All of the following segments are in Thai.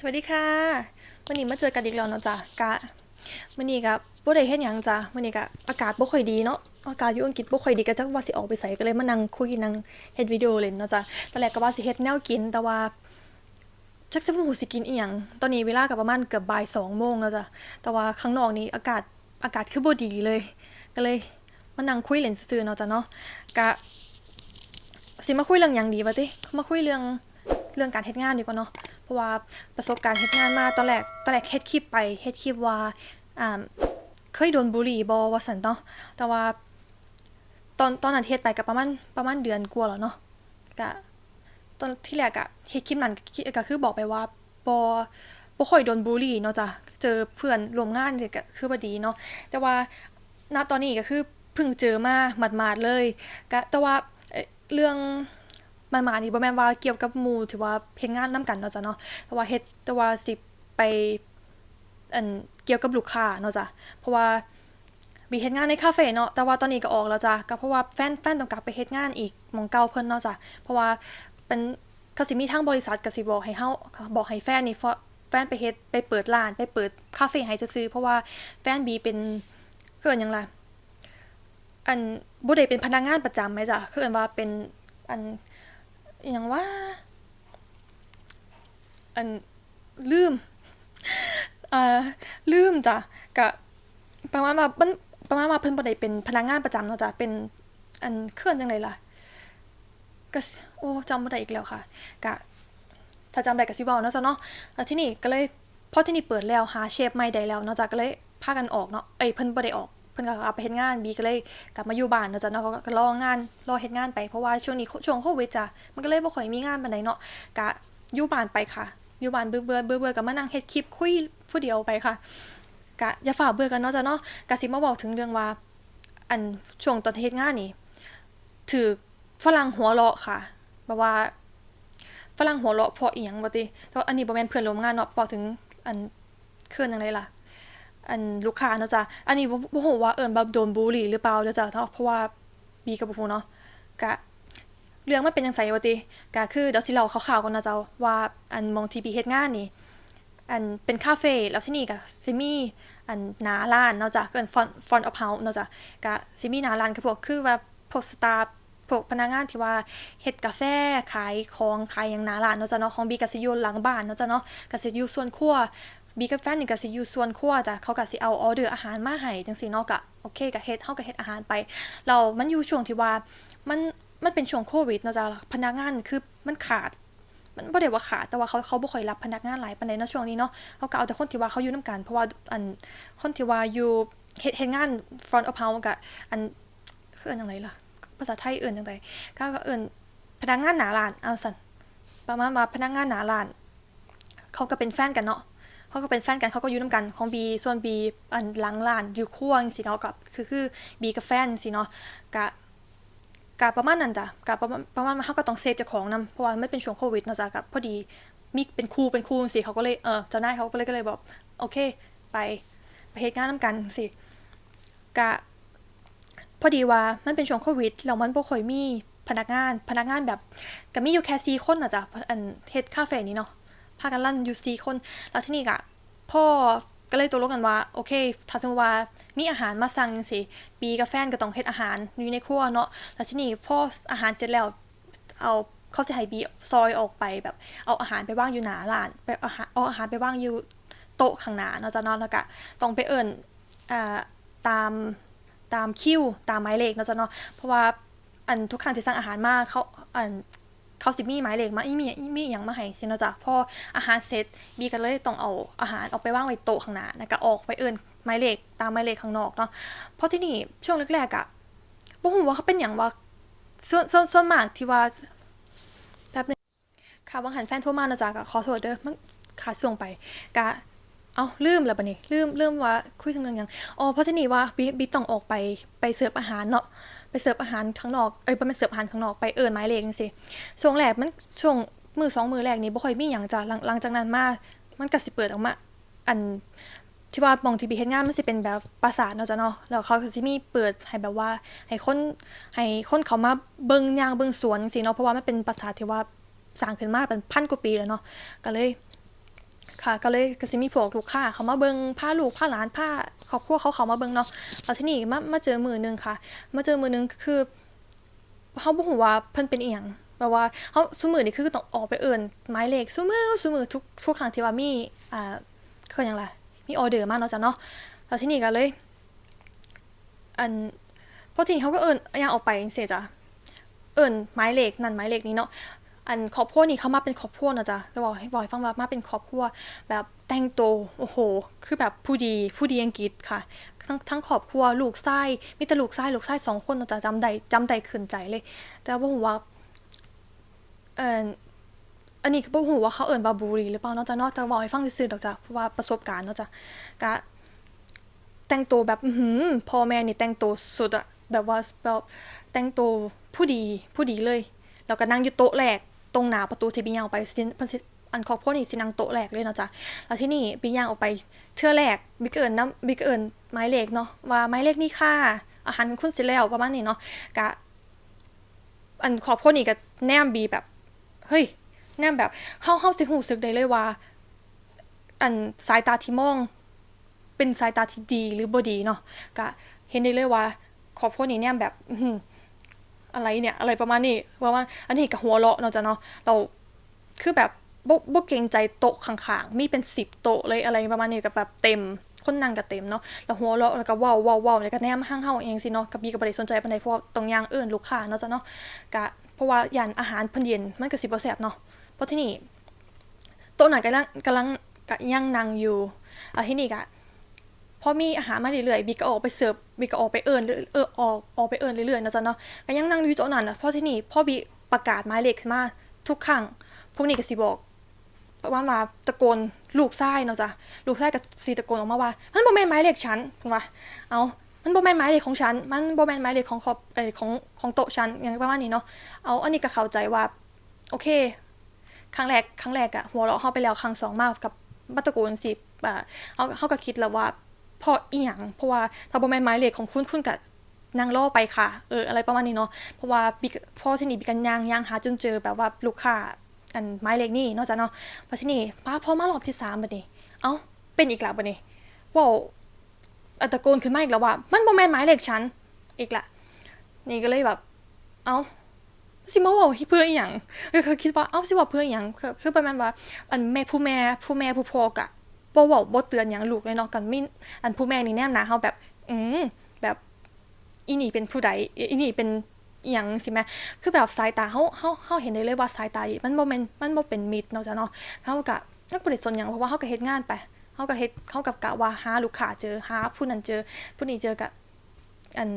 สวัสดีค่ะ วันนี้มาเจอกันอีกแล้วเนาะจ้ะกะวันนี้กับบ่ได้เฮ็ดหยังจ้ะวันนี้กะอากาศบ่ค่อยดีเนาะอากาศอยู่อังกฤษบ่ค่อยดีก็จักว่าสิออกไปไสก็เลยมานั่งคุยนั่งเฮ็ดวิดีโอเล่นเนาะจ้ะตอนแรกก็ว่าสิเฮ็ดแนวกินแต่ว่าจักจะบ่รู้สิกินอีหยังตอนนี้เวลาก็ประมาณเกือบบ่าย2โมงแล้วจ้ะแต่ว่าข้างนอกนี่อากาศอากาศคือบ่ดีเลย ก็เลยมานั่งคุยเล่นซื่อๆเนาะจ้ะเนาะกะสิมาคุยเรื่องหยังดีวะติมาคุยเรื่อง เรื่องการเฮ็ดงานดีกว่าเนาะ เพราะว่าประสบการณ์เฮ็ดงานมาตอนแรกตอนแรกเฮ็ดคลิปไปเฮ็ดคลิปว่าอ่าเคยโดนบูลลี่บ่ว่าซั่นเนาะ แต่ว่าตอนตอนนั้นเฮ็ดไปก็ประมาณประมาณเดือนกว่าแล้วเนาะก็ตอนที่แรกอะเฮ็ดคลิปนั้นก็คือบอกไปว่าบ่บ่ค่อยโดนบูลลี่เนาะจ้ะ เจอเพื่อนร่วมงานนี่ก็คือบ่ดีเนาะ แต่ว่าณตอนนี้ก็คือเพิ่งเจอมาหมาดๆเลยก็แต่ว่าเรื่อง มามานี่บ่แม่นว่าเกี่ยวกับหมู่ที่ว่าเฮ็ดงานนํกันเนาะจ้ะเนาะแต่ว่าเฮ็ดแต่ว่าสิไปอันเกี่ยวกับลูกค้าเนาะจ้ะเพราะว่ามีเฮ็ดงานในคาเฟ่เนาะแต่ว่าตอนนี้ก็ออกแล้วจ้ะก็เพราะว่าแฟนแฟนต้องกลับไปเฮ็ดงานอีกมองเก่าเพิ่นเนาะจ้ะเพราะว่าเป็นเขาสิมีทางบริษัทก็สิบอกให้เฮาบอกให้แฟนนี่แฟนไปเฮ็ดไปเปิดร้านไปเปิดคาเฟ่ให้ซื่อเพราะว่าแฟนบีเป็นเกินหยังล่ะอันบ่ได้เป็นพนักงานประจำไหมจ้ะคืออันว่าเป็นอัน อย่างว่า อันลืมอ่าลืมจ้ะกะประมาณว่ามันประมาณว่าเพิ่นบ่ได้เป็นพนักงานประจำเนาะจ้ะเป็นอันเคลื่อนจังไดล่ะก็โอ้จำบ่ได้อีกแล้วค่ะกะถ้าจำได้ก็สิเว้าเนาะจ้ะเนาะแล้วที่นี่ก็เลยพอที่นี่เปิดแล้วหาเชฟใหม่ได้แล้วเนาะจ้ะก็เลยพากันออกเนาะเอ้ยเพิ่นบ่ได้ออก พิ่นก็กลับไปเฮ็ดงานบีก็เลยกลับมาอยู่บ้านเนาะจ้ะเนาะก็ก็รองานรอเฮ็ดงานไปเพราะว่าช่วงนี้ช่วงโควิดจ้ะมันก็เลยบ่ค่อยมีงานปานใดเนาะกะอยู่บ้านไปค่ะ อยู่บ้านเบื่อเบื่อเบื่อเบื่อก็มานั่งเฮ็ดคลิปคุยผู้เดียวไปค่ะกะอย่าฝ่าเบื่อกันเนาะจ้ะเนาะกะสิมาบอกถึงเรื่องว่า อันช่วงตอนเฮ็ดงานนี่ถือฝรั่งหัวเราะค่ะแบบว่าฝรั่งหัวเราะเพราะอีหยังบ่ติแต่ว่าอันนี้บ่แม่นเพื่อนร่วมงานเนาะบอกถึงอันเคลื่อนจังไดล่ะ อันลูกค้าเนาะจ้ะอันนี้บ่บ่ฮู้ว่าเอิ้นแบบโดนบูลลี่หรือเปล่าเด้อจ้ะเนาะเพราะว่าบีก็บ่ฮู้เนาะกะเรื่องมันเป็นจังไสวะติก็คือเดี๋ยวสิเล่าคร่าวๆก่อนนะเจ้าว่าอันมองที่บีเฮ็ดงานนี่อันเป็นคาเฟ่แล้วที่นี่ก็สิมีอันหน้าร้านเนาะจ้ะเกินฟอนฟอนออฟเฮาส์เนาะจ้ะก็สิมีหน้าร้านคือพวกคือว่าพวกสตาฟพวกพนักงานที่ว่าเฮ็ดกาแฟขายของขายหยังหน้าร้านเนาะจ้ะเนาะของบีก็สิอยู่หลังบ้านเนาะจ้ะเนาะก็สิอยู่ส่วนครัว บีกับแฟนนี่ก็สิอยู่ส่วนครัวจ้ะเขาก็สิเอาออเดอร์อาหารมาให้จังซี่เนาะก็โอเคก็เฮ็ดเฮาก็เฮ็ดอาหารไปแล้วมันอยู่ช่วงที่ว่ามันมันเป็นช่วงโควิดเนาะจ้ะพนักงานคือมันขาด มันบ่ได้ว่าขาดแต่ว่าเขาเขาบ่ค่อยรับพนักงานหลายปานใดเนาะช่วงนี้เนาะเขาก็เอาแต่คนที่ว่าเขาอยู่นํกัน เพราะว่าอันคนที่ว่าอยู่เฮ็ดเฮ็ดงาน front of house ก็อันคืออิ้นจังไดล่ะภาษาไทยเอิ้นจังไดก็เอิ้นพนักงานหน้าร้านเอาซั่นประมาณว่าพนักงานหน้าร้าน เขาก็เป็นแฟนกันเนาะ เขาก็เป็นแฟนกันเขาก็อยู่นํกันของบีส่วนบีอันหลังร้านอยู่ครัวจังซี่เนาะกับคือคือบีกับแฟนจังซี่เนาะก็ก็ประมาณนั้นจ้ะก็ประมาณประมาณว่าเฮาก็ต้องเซฟเจ้าของนํเพราะว่ามันเป็นช่วงโควิดเนาะจ้ะก็พอดีมีเป็นครูเป็นครูจังซี่เขาก็เลยเออเจ้านายเขาก็เลยก็เลยบอกโอเค ไปไปเฮ็ดงานนํกันจังซี่ก็พอดีว่ามันเป็นช่วงโควิดแล้วมันบ่ค่อยมีพนักงานพนักงานแบบก็มีอยู่แค่4คนน่ะจ้ะอันเฮ็ดคาเฟ่นี้เนาะ พากันลั่นอยู่สี่คนแล้วที่นี่ก็พ่อก็เลยตกลงกันว่า โอเคถ้าสมมติว่ามีอาหารมาสั่งจังซี่บีกับแฟนก็ต้องเฮ็ดอาหารอยู่ในครัวเนาะแล้วที่นี่พ่ออาหารเสร็จแล้วเอาเขาสิให้บีซอยออกไปแบบ เอาอาหารไปวางอยู่หนาร้านไปเอาอาหารเอาอาหารไปวางอยู่โต๊ะข้างหน้าเนาะจ้ะเนาะแล้วก็ต้องไปเอิ้นอ่าตามตามคิวตามหมายเลขเนาะจ้ะเนาะเพราะว่าอันทุกครั้งที่สั่งอาหารมาเขาอัน เขาสิมีหมายเลขมาอีมีอีมีหยังมาให้สิเนาะจ้ะพออาหารเสร็จบีก็เลยต้องเอาอาหารออกไปวางไว้โต๊ะข้างหน้าแล้วก็ออกไปเอิ้นหมายเลขตามหมายเลขข้างนอกเนาะเพราะที่นี่ช่วงแรกๆอะบ่ฮู้ว่าเขาเป็นหยังว่าส่วนส่วนส่วนมากที่ว่าแป๊บนึงค่ะบางหันแฟนโทรมาเนาะจ้ะก็ขอโทษเด้อมันขาดส่งไปก็เอ้าลืมแล้วบัดนี้ลืมลืมว่าคุยถึงเรื่องยังอ๋อเพราะที่นี่ว่าบีบีต้องออกไปไปเสิร์ฟอาหารเนาะ ไปเสิร์ฟอาหารข้างนอกเอ้ยบ่แม่นเสิร์ฟอาหารข้างนอกไปเอิ้นหมายเลขจังซี่ช่วงแรกมันช่วงมือสองมือแรกนี่บ่ค่อยมีหยังจ้ะหลังหลังจากนั้นมามันก็สิเปิดออกมา อันที่ว่ามองที่บีเฮ็ดงานมันสิเป็นแบบปราสาทเนาะจ้ะเนาะแล้วเขาสิมีเปิดให้แบบว่า ให้คนให้คนเขามาเบิ่งย่างเบิ่งสวนจังซี่เนาะเพราะว่ามันเป็นปราสาทที่ว่าสร้างขึ้นมาเป็นพันกว่าปีแล้วเนาะก็เลย ค่ะก็เลยก็สิมีพวกลูกค้าเขามาเบิงผ้าลูกผ้าหลานผ้าครอบครัวเขาเขามาเบิงเนาะแล้วทีนี้มามาเจอมือหนึงค่ะ มาเจอมือหนึงคือเขาบ่ฮู้ว่าเพิ่นเป็นเอียงแบบว่าเฮาซุมื้อนี่คือต้องออกไปเอิ้นหมายเลขซุมื้อซุมื้อทุกทุกครั้งที่ว่ามีอ่าคือหยังล่ะมีออเดอร์มาเนาะจ้ะเนาะแล้วทีนี้ก็เลยอันพอทีนี้เขาก็เอิ้นย่างออกไปจังซี่จ้ะเอิ่นหมายเลขนั่นหมายเลขนี้เนาะ อันครอบครัวนี่เขามาเป็นครอบครัวเนาะจ้ะจะบอกให้บอกให้ฟังว่ามาเป็นครอบครัวแบบแต่งตัวโอ้โห คือแบบผู้ดีผู้ดีอังกฤษค่ะ ทั้งทั้งครอบครัวลูกชายมีแต่ลูกชายลูกชายสองคนเนาะจ้ะจำได้จำได้ขึ้นใจเลย แต่ว่าผมว่าเอ่ออันนี้ก็บ่ฮู้ว่าเขาเอิ้นบาบูรีหรือเปล่าเนาะจ้ะเนาะแต่บอกให้ฟังซื่อๆดอกจ้ะเพราะว่าประสบการณ์เนาะจ้ะก็แต่งตัวแบบอื้อหือพ่อแม่นี่แต่งตัวสุดอะแบบว่าแบบแต่งตัวผู้ดีผู้ดีเลย แล้วก็นั่งอยู่โต๊ะแรก ตรงหน้าประตูที่บิย่างออกไปสิเพิ่นสิอันครอบครัวนี่สินั่งโต๊ะแรกเลยเนาะจ้ะแล้วที่นี่บิย่างออกไปเทื่อแรกบิกเอิญน้ำบิกเอิญหมายเลขเนาะว่าหมายเลขนี่ค่ะ อาหารคุณสิแล้วประมาณนี้เนาะกะอันครอบครัวนี่ก็แนมบีแบบ เฮ้ย แนมแบบเข้าเข้าสิหูสึกได้เลยว่า อันสายตาที่มอง เป็นสายตาที่ดีหรือบ่ดีเนาะก็เห็นได้เลยว่าครอบครัวนี้แนมแบบ อะไรเนี่ย อะไรประมาณนี้ว่าว่าอันนี้กับหัวเราะเนาะจ้ะเนาะเราคือแบบบบเกรงใจโต๊ะข้างๆ มีเป็นสิบโต๊ะเลยอะไรประมาณนี้กับแบบเต็ม คนนั่งก็เต็มเนาะ แล้วหัวเราะแล้วก็ว้าเว้าเว้าแล้วก็แนมห้างเฮาเองสิเนาะกับบีก็บ่ได้สนใจปานใดเพราะว่าตรงยางเอิ้นลูกค้าเนาะจ้ะเนาะก็เพราะว่าย่านอาหารพิ่นเย็นมันก็สิบ่แซ่บเนาะ เพราะที่นี่โต๊ะนั้นกำลังกำลังก็ยังนั่งอยู่อะที่นี่ก็ พอมีอาหารมาเรื่อยๆบิ๊กก็ออกไปเสิร์ฟบิ๊กก็ออกไปเอิญเออออกออกไปเอิญเรื่อยๆนะจ๊ะเนาะก็ยังนั่งอยู่โต๊ะนั้นนะเพราะที่นี่พ่อบิ๊กประกาศหมายเลขขึ้นมาทุกครั้งพวกนี้ก็สิบอกประมาณว่าตะโกนลูกชายเนาะจ้ะลูกชายก็สิตะโกนออกมาว่ามันบ่แม่นหมายเลขฉันเพิ่นว่าเอามันบ่แม่นหมายเลขของฉัน มันบ่แม่นหมายเลขของครอบเอ่อของของโต๊ะฉันอย่างประมาณนี้เนาะเอาอันนี้ก็เข้าใจว่าโอเค ครั้งแรกครั้งแรกอะหัวเราะเข้าไปแล้วครั้งสองมากกับมาตะโกนสิอ่าเขาเขาก็คิดแล้วว่า พราะอียงเพราะว่าถ้าบ่แม่นหมายเลขของคุณคุณก็นั่งรอไปค่ะ เออ อะไรประมาณนี้เนาะ เพราะว่าบิกพอที่นี่บิกันยางยางหาจนเจอแบบว่าลูกค้าอันหมายเลขนี่นาะจ้ะเนาะพอที่นี่ป้าพอมารอบที่สามบัดนี้ เอ้า เป็นอีกแล้วบัดนี้ว้าอะตะโกนขึ้นมาอีกแล้วว่า มันบ่แม่นหมายเลขฉัน อีกละ นี่ก็เลยแบบ เอ้าสิมาว่าเพื่ออีหยังคือคือคิดว่า เอ้าสิว่าเพื่ออีหยังคือคือประมาณว่า อันแม่ผู้แม่ผู้แม่ผู้พ่อกะ บ่เว้าบ่เตือนหยังลูกเลยเนาะกันมีอันผู้แม่นี่แนมหน้าเฮาแบบ อืมแบบอีนี่เป็นผู้ใดอีนี่เป็นอีหยังสิแม่คือแบบสายตาเฮาเฮาเฮาเห็นได้เลยว่าสายตา มันบ่แม่นมันบ่เป็นมิตรเนาะจ้ะเนาะเฮาก็นักบ่ได้สนหยังเพราะว่าเฮาก็เฮ็ดงานไปเฮาก็เฮ็ดเฮากับกะว่าหาลูกค้าเจอหาผู้นั้นเจอ ผู้นี้เจอก็อัน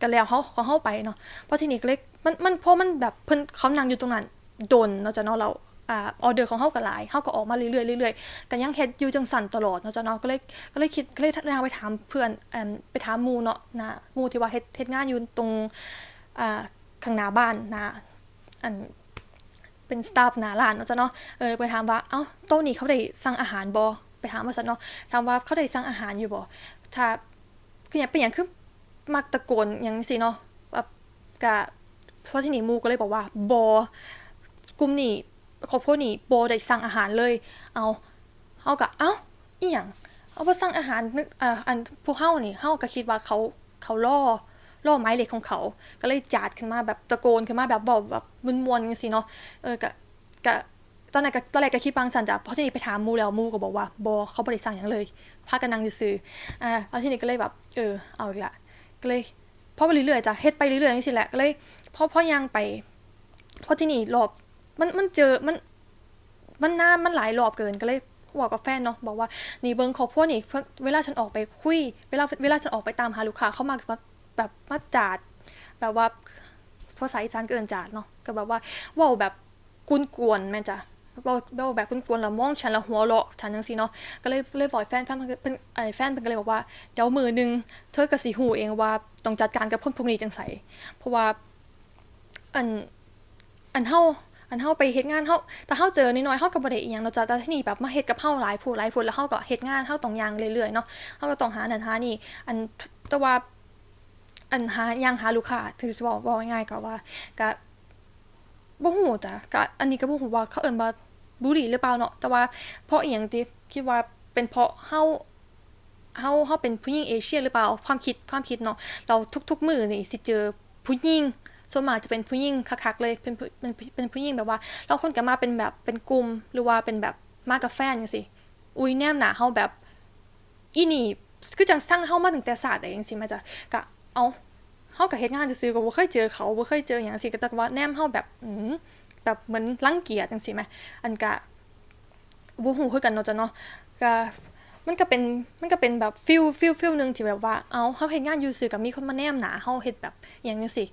ก็แล้วเฮาของเฮาไปเนาะเพราะทีนี้ก็เลยมันมันเพราะมันแบบเพิ่นเขานั่งอยู่ตรงนั้นโดนเนาะจ้ะเนาะเรา ออเดอร์ของเฮาก็หลายเฮาก็ออกมาเรื่อยๆเรื่อยๆก็ยังเฮ็ดอยู่จังสั่นตลอดเนาะจ้ะเนาะก็เลยก็เลยคิดก็เลยทางไปถามเพื่อนอไปถามหมู่เนาะนะหมู่ที่ว่าเฮ็ดเฮ็ดงานอยู่ตรงอ่าข้างหน้าบ้านนะอันเป็นสตาฟหน้าร้านเนาะจ้ะเนาะเออไปถามว่าเอ้าโต๊ะนี้เขาได้สั่งอาหารบ่ไปถามว่าซั่นเนาะถามว่าเขาได้สั่งอาหารอยู่บ่ถ้าคือหยังเป็นหยังคือมักตะโกนหยังซี่เนาะแบบกะเพราะที่นี่มูก็เลยบอกว่าบอกลุ่มนี้ ครอบครัวนี้บได้สั่งอาหารเลย เอาเฮาก็เอ้าอีหยังเอาว่สั่งอาหารนึกอ่าอันพวกเฮานี่เฮาก็คิดว่าเขาเขาล่อล่อไม้เหล็กของเขา ก็เลยจาดขึ้นมาแบบตะโกนขึ้นมาแบบบอกแบบมวนๆจังซี่เนาะเออกะกะตอนแรกก็ตอนแรกก็คิดบางสันจ้ะเพราะที่นี่ไปถามมูแล้วมูก็บอกว่าบอเขาบ่ได้สั่งหยังเลยพากันนั่งซื่ออ่าแล้วที่นี่ก็เลยแบบเออเอาอีกละก็เลยพอไปเรื่อยๆจ้ะเฮ็ดไปเรื่อยๆจังซี่แหละก็เลยพอพอย่างไปพอที่นี่รอบ มันมันเจอมันมันนานมันหลายรอบเกินก็เลยบอกกับแฟนเนาะบอกว่านี่เบิงครอบครัวนี่เวลาฉันออกไปคุย เวลาเวลาฉันออกไปตามหาลูกค้าเข้ามาแบบแบบมาจาดแบบว่าภาษาอีสานเกินจาดเนาะก็แบบว่าว้าแบบกุนกวนแม่จ้ะเว้าเว้าแบบกุนกวนๆแล้วมองฉันแล้วหัวเราะฉันจังซี่เนาะก็เลยเลยบอกแฟนแฟนเพิ่นไอ้แฟนเพิ่นก็เลยบอกว่าเดี๋ยวมือหนึงเธอก็สิหูเองว่าต้องจัดการกับคนพวกนี้จังไสเพราะว่าอันอันเฮา อันเฮาไปเฮ็ดงานเฮาแต่เฮาเจอน้อยๆเฮาก็บ่ได้อีหยังเนาะจ้ะแต่ที่นี่แบบมาเฮ็ดกับเฮาหลายผู้หลายผู้แล้วเฮาก็เฮ็ดงานเฮาต้องย่างเรื่อยๆเนาะเฮาก็ต้องหานั่นหานี่ อันแต่ว่าอันหาย่างหาลูกค้าถือสิบอกบอกง่ายๆก็ว่าก็บ่ฮู้จ้ะก็อันนี้ก็บ่ฮู้ว่าเขาเอิ้นว่าบุหรี่หรือเปล่าเนาะแต่ว่าเพราะอีหยังที่คิดว่าเป็นเพราะเฮาเฮาเฮาเป็นผู้หญิงเอเชียหรือเปล่าความคิดความคิดเนาะเราทุกๆ มื้อนี่สิเจอผู้หญิง ส่วนมากจะเป็นผู้หญิงคักๆเลยเป็นผู้เป็นเป็นผู้หญิงแบบว่า เราคนก็มาเป็นแบบเป็นกลุ่มหรือว่าเป็นแบบมากับแฟนจังซี่อุ้ยแนมหนาเฮาแบบอีนี่คือจังสร้างเฮามาตั้งแต่ศาสตร์ได้จังซี่มาจ้ะก็เอาเฮาก็เฮ็ดงานจะซื่อก็บ่เคยเจอเขาบ่เคยเจอหยังจังซี่ก็แต่ว่าแนมเฮาแบบอืมแบบเหมือนรังเกียจจังซี่แหมอันก็บ่ฮู้คือกันเนาะจ้ะเนาะก็มันก็เป็นมันก็เป็นแบบฟีลฟีลฟีลนึงที่แบบว่าเอาเฮาเฮ็ดงานอยู่ซื่อก็มีคนมาแนมหนาเฮาเฮ็ดแบบอิหยังจังซี่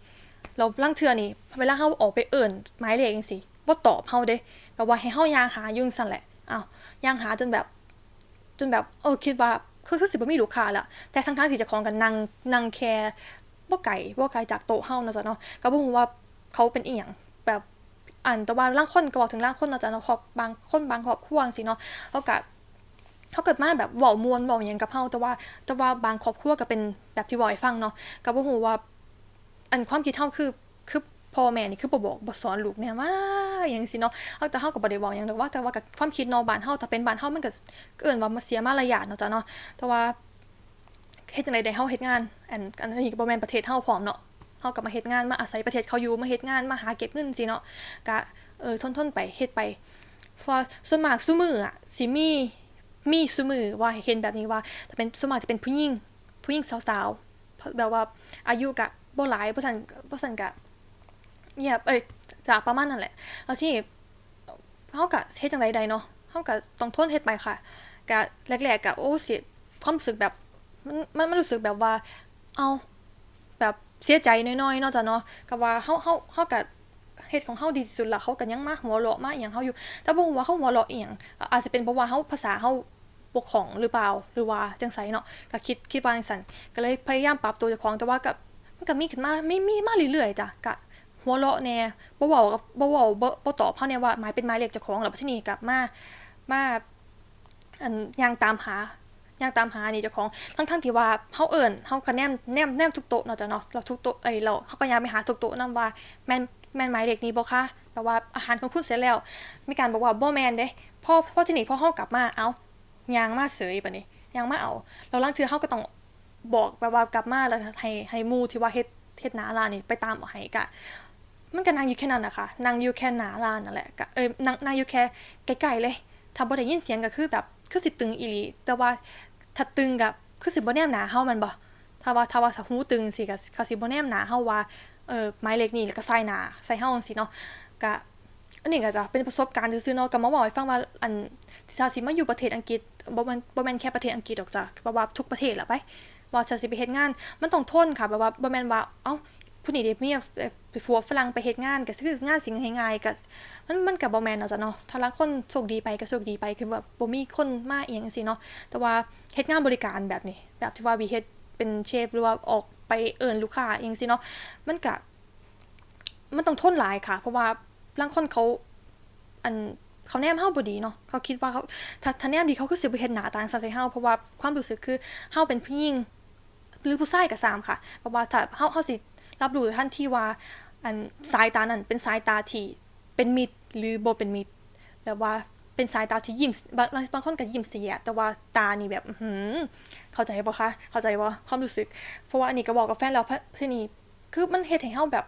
แล้วลางเทือนี่เวลาเฮาออกไปเอิ้นหมายเลขจังซี่บ่ตอบเฮาเด้แบบว่าให้เฮายางหายู่งซั่นแหละอ้าวยางหาจนแบบ จนแบบเออคิดว่าคือคือสิบ่มีลูกค้าละแต่ทั้งๆที่เจะของกันนั่งนั่งแค่บ่ไกลบ่ไกลจากโต๊ะเฮาเนาะจ้ะเนาะก็บ่ฮู้ว่าเขาเป็นอีหยังแบบอันแต่ว่าลางคนก็บอกถึงลางคนเนาะจ้ะเนาะครอบบางคนบางครอบครัวจังซี่เนาะเขาก็เขาเกิดมาแบบเว้ามวนเว้าหยังกับเฮาแต่ว่าแต่ว่าบางครอบครัวก็เป็นแบบที่ว้าให้ฟังเนาะก็บ่ฮู้ว่า อันความคิดเฮาคือคือพ่อแม่นี่คือบ่บอกบ่สอนลูกแน่ว่าอหยังซี่เนาะเอาแต่เฮาก็บ่ได้เว้าหยังดอกว่าแต่ว่ากับความคิดเนาะบ้านเฮาถ้าเป็นบ้านเฮามันก็เอิ้นว่ามันเสียมารยาทเนาะจ้ะเนาะแต่ว่าเฮ็ดจังไดได้เฮาเฮ็ดงาน อันอันนี้ก็บ่แม่นประเทศเฮาพร้อมเนาะเฮาก็มาเฮ็ดงานมาอาศัยประเทศเขาอยู่มาเฮ็ดงานมาหาเก็บเงินสิเนาะก็เออทนๆไปเฮ็ดไปพราะว่าส่วนมากซุมื้ออะสิมีมีซุมือว่าเห็นแบบนี้ว่าถ้าเป็นส่วนมากจะเป็นผู้หญิงผู้หญิงสาวๆแบบว่าอายุก็ บ่หลายบ่ซั้นบ่ซั้นก็เงียบเอ้ยจากประมาณนั้นแหละแล้วที่เฮาก็เฮ็ดจังไดได้เนาะเฮาก็ต้องทนเฮ็ดไปค่ะก็แรกๆก็โอ้เสิความรู้สึกแบบมันมันรู้สึกแบบว่า เอาแบบเสียใจน้อยๆเนาะจ้ะเนาะก็ว่าเฮาเฮาเฮาก็เฮ็ดของเฮาดีที่สุดล้วเขาก็ยังมาหัวเราะมาอีหยังเฮาอยู่ แต่บ่ฮู้ว่าเขาหัวเราะอีหยังอาจจะเป็นเพราะว่าเฮาภาษาเฮาบ่คล่องหรือเปล่าหรือว่าจังไสเนาะก็คิดคิดว่าจังซั่นก็เลยพยายามปรับตัวเจ้าของแต่ว่าก็ มันก็มีขึ้นมาไมีมีมาเรื่อยๆจ้ะก็หัวเราะแน่บ่เว้ากับบ่เว้าบ่บ่ตอบเฮาแน่ว่าหมายเป็นหมายเลขเจ้าของแล้วบัดทีนี้กลับมามาอันย่างตามหาย่างตามหานี่เจ้าของทั้งๆที่ว่าเฮาเอิ้นเฮาก็แนมแนมแนมทุกโต๊ะเนาะจ้ะเนาะแล้วทุกโต๊ะไอ้เราเฮาก็ย่างไปหาทุกโต๊ะนํว่าแม่นแม่นหมายเลขนี้บ่คะแต่ว่าอาหารของคุณเสร็จแล้ว มีการบอกว่าบ่แม่นเด้พอพอทีนี้พอเฮากลับมาเอ้าย่างมาเสยบัดนี้ย่างมาเอาแล้วลางเทื่อเฮาก็ต้อง บอกแบบว่ากลับมาแล้วให้ให้มูที่ว่าเฮ็ดเฮ็ดหนาร้านนี่ไปตามเอาให้ก็มันก็นั่งอยู่แค่นั้นนะค่ะนั่งอยู่แค่หนาร้านนั่นแหละก็เอ้ยนั่งนั่งอยู่แค่ไกลๆเลยถ้าบ่ได้ยินเสียงก็คือแบบคือสิตึงอีหลีแต่ว่าถ้าตึงก็คือสิบ่แนมหนาเฮาม่นบ่ถ้าว่าถ้าว่าถ้าหูตึงสิก็ก็สิบ่แนมหนาเฮาว่าเออหมายเลขนี้แล้วก็ใส่หนาใส่เฮาจังซี่เนาะก็อันนี้ก็จะเป็นประสบการณ์ซื่อๆเนาะก็มาเว้าให้ฟังว่าอันที่ถ้าสิมาอยู่ประเทศอังกฤษบ่แม่นบ่แม่นแค่ประเทศอังกฤษดอกจ้ะเพราะว่าทุกประเทศละไป ว่าถ้าสิไปเฮ็ดงาน มันต้องทนค่ะแบบว่าบ่แม่นว่าเอ้าผู้นี้เด็กเมียผัวฝรั่งไปเฮ็ดงานก็คืองานสิ่งง่ายๆก็มันมันก็บ่แม่นเนาะจ้ะเนาะถ้าลางคนโชคดีไปก็โชคดีไปคือแบบบ่มีคนมาอีหยังจังซี่เนาะแต่ว่าเฮ็ดงานบริการแบบนี้ แบบที่ว่าวีเฮ็ดเป็นเชฟหรือว่าออกไปเอิ้นลูกค้าอีหยังซี่เนาะมันก็มันต้องทนหลายค่ะ เพราะว่าลางคนเขาอันเขาแนมเฮาบ่ดีเนาะเขาคิดว่าเขาถ้าถ้าแนมดีเขาคือสิบ่เฮ็ดหน้าตางใส่เฮาเพราะว่าความรู้สึกคือเฮาเป็นผู้หญิง หรือผู้ชายก็ตามค่ะเพราะว่าถ้าเฮาเฮาสิรับรู้ทันที่ว่าอันสายตานั้นเป็นสายตาที่เป็นมิตรหรือบ่เป็นมิตรแบบว่าเป็นสายตาที่ยิ้มบางบางคนก็ยิ้มเสีย แต่ว่าตานี่แบบหือเข้าใจบ่คะเข้าใจบ่ความรู้สึก เพราะว่าอันนี้ก็บอกกับแฟนแล้วเพราะทีนี้คือมันเฮ็ดให้เฮาแบบ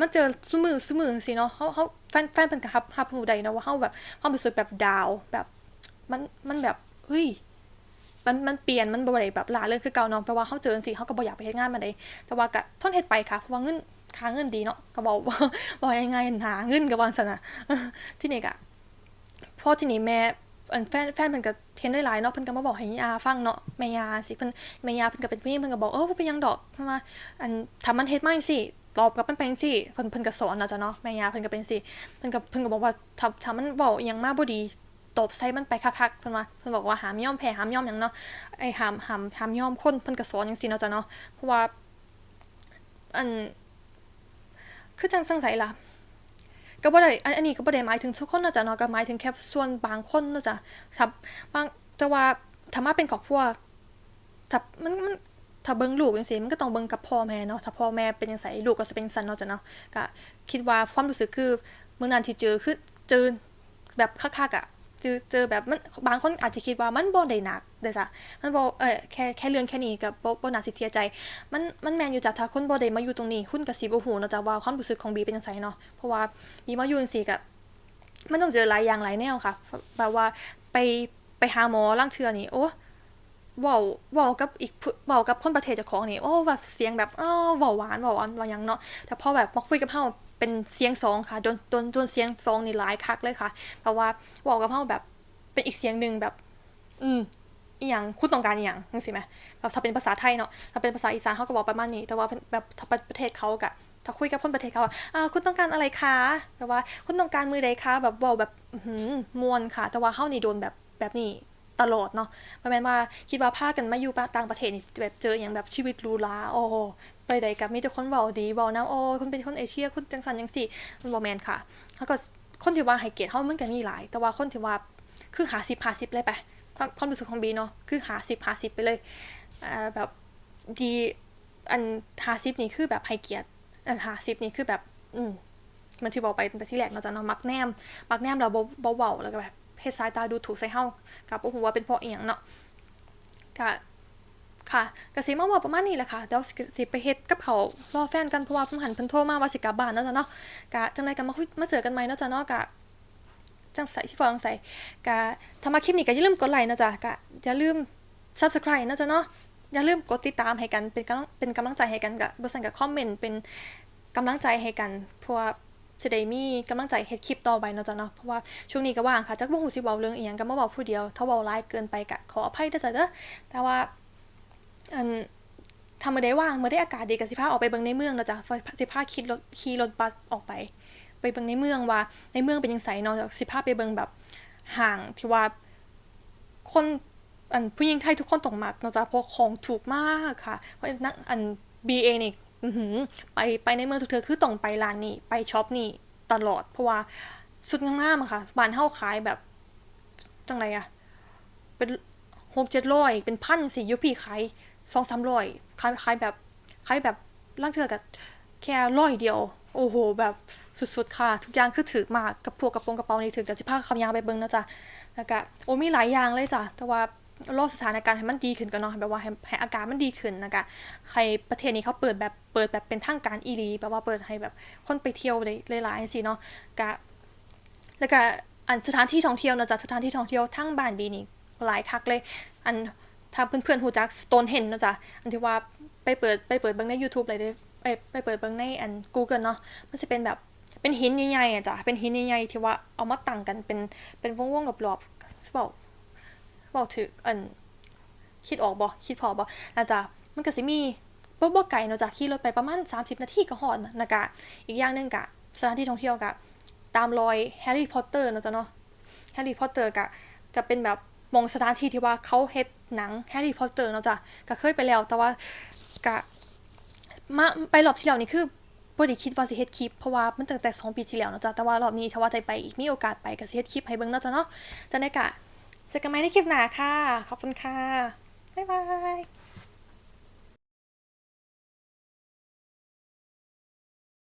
มันเจอซุมือซุมือจังซี่เนาะเฮาเฮาแฟนแฟนเพิ่นก็รับรับรู้ได้เนาะว่าเฮาแบบความรู้สึกแบบดาวแบบ มันมันแบบเฮ้ย มันมันเปลี่ยนมันบ่ได้แบบลาเรื่องคือเก่าเนาะเพราะว่าเฮาเจอจังซี่เฮาก็บ่อยากไปเฮ็ดงานมันใดแต่ว่าก็ท่อนเฮ็ดไปค่ะเพราะว่าเงินค่าเงินดีเนาะก็บอกว่าบ่ยังไงหาเงินก็ว่าซั่นน่ะที่นี้ก็พอที่นี้แม่อันแฟนแฟนเพิ่นก็เห็นได้หลายเนาะเพิ่นก็มาบอกให้ยาฟังเนาะแม่ยาสิเพิ่นแม่ยาเพิ่นก็เป็นผู้หญิงเพิ่นก็บอกเออบ่เป็นหยังดอกเพราะว่าอันถ้ามันเฮ็ดมาจังซี่ตอบกับมันไปจังซี่เพิ่นเพิ่นก็สอนเนาะจ้ะเนาะแม่ยาเพิ่นก็เป็นจังซี่เพิ่นก็เพิ่นก็บอกว่าถ้าถ้ามันเว้าอิหยังมาบ่ดี ตบใส่มันไปคักๆเพิ่นว่าเพิ่นบอกว่าหามย่อมแพ้หามย่อมหยังเนาะไอ้หามหามหามย่อมคนเพิ่นก็สอนจังซี่เนาะจ้ะเนาะเพราะว่าอันคือจังจังไสล่ะก็บ่ได้อันอันนี้ก็บ่ได้หมายถึงทุกคนเนาะจ้ะเนาะก็หมายถึงแค่ส่วนบางคนเนาะจ้ะถ้าบางแต่ว่าถ้ามาเป็นครอบครัวถ้ามันมันถ้าเบิ่งลูกจังซี่มันก็ต้องเบิ่งกับพ่อแม่เนาะถ้าพ่อแม่เป็นจังไสลูกก็สิเป็นซั่นเนาะจ้ะเนาะก็คิดว่าความรู้สึกคือเมื้อนั้นที่เจอคือเจอแบบคักๆอะ เจอเจอแบบมันบางคนอาจจะคิดว่ามันบ่ได้หนักเด้จ้ะมันบ่เออแค่แค่เรื่องแค่นี้ก็บ่บ่น่าสิเสียใจ มันมันแมนอยู่จ้ะถ้าคนบ่ได้มาอยู่ตรงนี้คุณก็สิบ่ฮู้เนาะจ้ะว่าความรู้สึกของบีเป็นจังไสเนาะเพราะว่าบีมาอยู่จังซี่ก็มันต้องเจอหลายอย่างหลายแนวค่ะแบบว่าไปไปหาหมอลางเทื่อนี่โอ้เว้าเว้ากับอีกเว้ากับคนประเทศเจ้าของนี่โอ้แบบเสียงแบบอ้อเว้าหวานเว้าหวานว่ายังเนาะแต่พอแบบมาคุยกับเฮา เป็นเสียงสองค่ะจนจนจนเสียงสองนี่หลายคักเลยค่ะ เพราะว่าเว้ากับเฮาแบบเป็นอีกเสียงหนึ่งแบบ อืมอีหยังคุณต้องการอีหยังจังซี่แหมแบบถ้าเป็นภาษาไทยเนาะถ้าเป็นภาษาอีสานเขาก็บอกประมาณนี้ แต่ว่าแบบถ้าประเทศเขาก็ถ้าคุยกับคนประเทศเขาอะอ่าคุณต้องการอะไรคะแบบว่าคุณต้องการมือใดคะแบบว้าแบบหือมวนค่ะ แต่ว่าเฮานี่โดนแบบแบบนี้ ตลอดเนาะบ่แม่นว่าคิดว่าพากันมาอยู่ต่างประเทศนี่แบบเจออย่างแบบชีวิตหรูหราโอ้ไปใดก็มีแต่คนเว้าดีเว้าน้ำโอ้คุณเป็นคนเอเชียคุณจังซั่นจังซี่มันบ่แมนค่ะแล้วก็คนที่ว่าให้เกียรติเฮามันก็มีหลาย แต่ว่าคนที่ว่าคือ50 50เลยไปความความรู้สึกของบีเนาะคือหาสิบหาสิบไปเลยอ่าแบบดีอันหาสิบนี่คือแบบให้เกียรติอันหาสิบนี่คือแบบ อืมมันที่บอกไปตั้งแต่ที่แรกเนาจะนาะมักแนม มักแนมเราเบาเบาแล้วก็แบบ เฮ็ดสายตาดูถูกใส่เฮากับบ่ฮู้ว่าเป็นเพราะอียงเนาะก็ค่ะก็สิมาเว้าประมาณนี้แหละค่ะเดี๋ยวสิไปเฮ็ดกับเขาวรอแฟนกันเพราะว่าเพิ่นหันเพิ่นโทรมาว่าสิกลับบ้านเนาะจ้ะเนาะก็จังไดก็มาคุยมาเจอกันใหม่เนาะจ้ะเนาะก็จังใส่ที่ฟองใส่กะถ้ามาคลิปนี้ก็อย่าลืมกดไลค์เนาะจ๊ะกะอย่าลืม subscribe นาะจ๊ะเนาะอย่าลืมกดติดตามให้กันเป็นกำลังเป็นกำลังใจให้กันกะบ่ซั่นก็คอมเมนต์เป็นกำลังใจให้กันเพราะว่า สิได้มีกำลังใจเฮ็ดคลิปต่อไปเนาะจ๊ะเนาะเพราะว่าช่วงนี้ก็ว่างค่ะจักบ่ฮู้สิเว้าเรื่องอีหยังก็มาเว้าผู้เดียวถ้าเว้าหลายเกินไปก็ขออภัยด้วยจ้ะเด้อแต่ว่าอันถ้ามื้ว่างมื้อใดอากาศดีก็สิพาออกไปเบิ่งในเมืองเนาะจ๊ะสิพาขี่รถขี่รถบัสออกไป ไปเบิ่งในเมืองว่า ในเมืองเป็นจังไสเนาะสิพาไปเบิ่งแบบห้างที่ว่าคนอันผู้หญิงไทยทุกคนต้องมักเนาะจ๊ะเพราะของถูกมากค่ะเพราะนักอัน BA นี่ ไปไปในเมืองทุกเทื่อคือต้องไปร้านนี้ไปช็อปนี่ตลอด เพราะว่าสุดงามๆอะค่ะบานเฮาขายแบบจังไดอะเป็น6-700เป็นพันจังซี่ยูพี่ขาย2-300ขายขายแบบขายแบบลางเทื่อก็แค่ร้อยเดียว โอ้โห แบบสุดๆค่ะ ทุกอย่างคือถือมากกับพวกกระโปรงกระเป๋านี่ถือแต่สิพาคำยางไปเบิ่งนะจ๊ะแล้วก็โอ้มีหลายอย่างเลยจ้ะแต่ว่า รอสถานการณ์ให้มันดีขึ้นก่อนเนาะแบบว่าให้ให้อาการมันดีขึ้นนะคะให้ประเทศนี้เขาเปิดแบบเปิดแบบเป็นทางการอีหลีแบบว่าเปิดให้แบบคนไปเที่ยวได้หลายๆจังซี่เนาะก็แล้วก็อันสถานที่ท่องเที่ยวนะจ๊ะสถานที่ท่องเที่ยวทั้งบ้านบีนี่หลายคักเลย อันถ้าเพื่อนๆฮูจัก Stonehenge นะจ๊ะอันที่ว่าไปเปิดไปเปิดเบิ่งใน YouTube เลยเด้ไปเปิดเบิ่งในอัน Google เนาะมันสิเป็นแบบเป็นหินใหญ่ๆอะจ้ะเป็นหินใหญ่ๆที่ว่าเอามาตั้งกันเป็นเป็นวงๆรอบๆสิบอก บอกถึกอันคิดออกบ่คิดพอบ่น่าจะมันก็สิมีบ่บ่ไกลเนาะจ้ะขี่รถไปประมาณ 30 นาทีก็ฮอดนะกะ อีกอย่างนึงกะสถานที่ท่องเที่ยวกะ ตามรอยแฮร์รี่พอตเตอร์เนาะจ้ะเนาะแฮร์รี่พอตเตอร์กะก็เป็นแบบมองสถานที่ที่ว่าเขาเฮ็ดหนังแฮร์รี่พอตเตอร์เนาะจ้ะก็เคยไปแล้ว แต่ว่ากะมาไปรอบที่แล้วนี่คือบ่ได้คิดว่าสิเฮ็ดคลิปเพราะว่ามันตั้งแต่2ปีที่แล้วเนาะจ้ะแต่ว่ารอบนี้ถ้าว่าได้ไปอีกมีโอกาสไปก็สิเฮ็ดคลิปให้เบิ่งเนาะจ้ะเนาะจังได๋ก็ เจอกันใหม่ในคลิปหน้าค่ะ ขอบคุณค่ะ บ๊ายบาย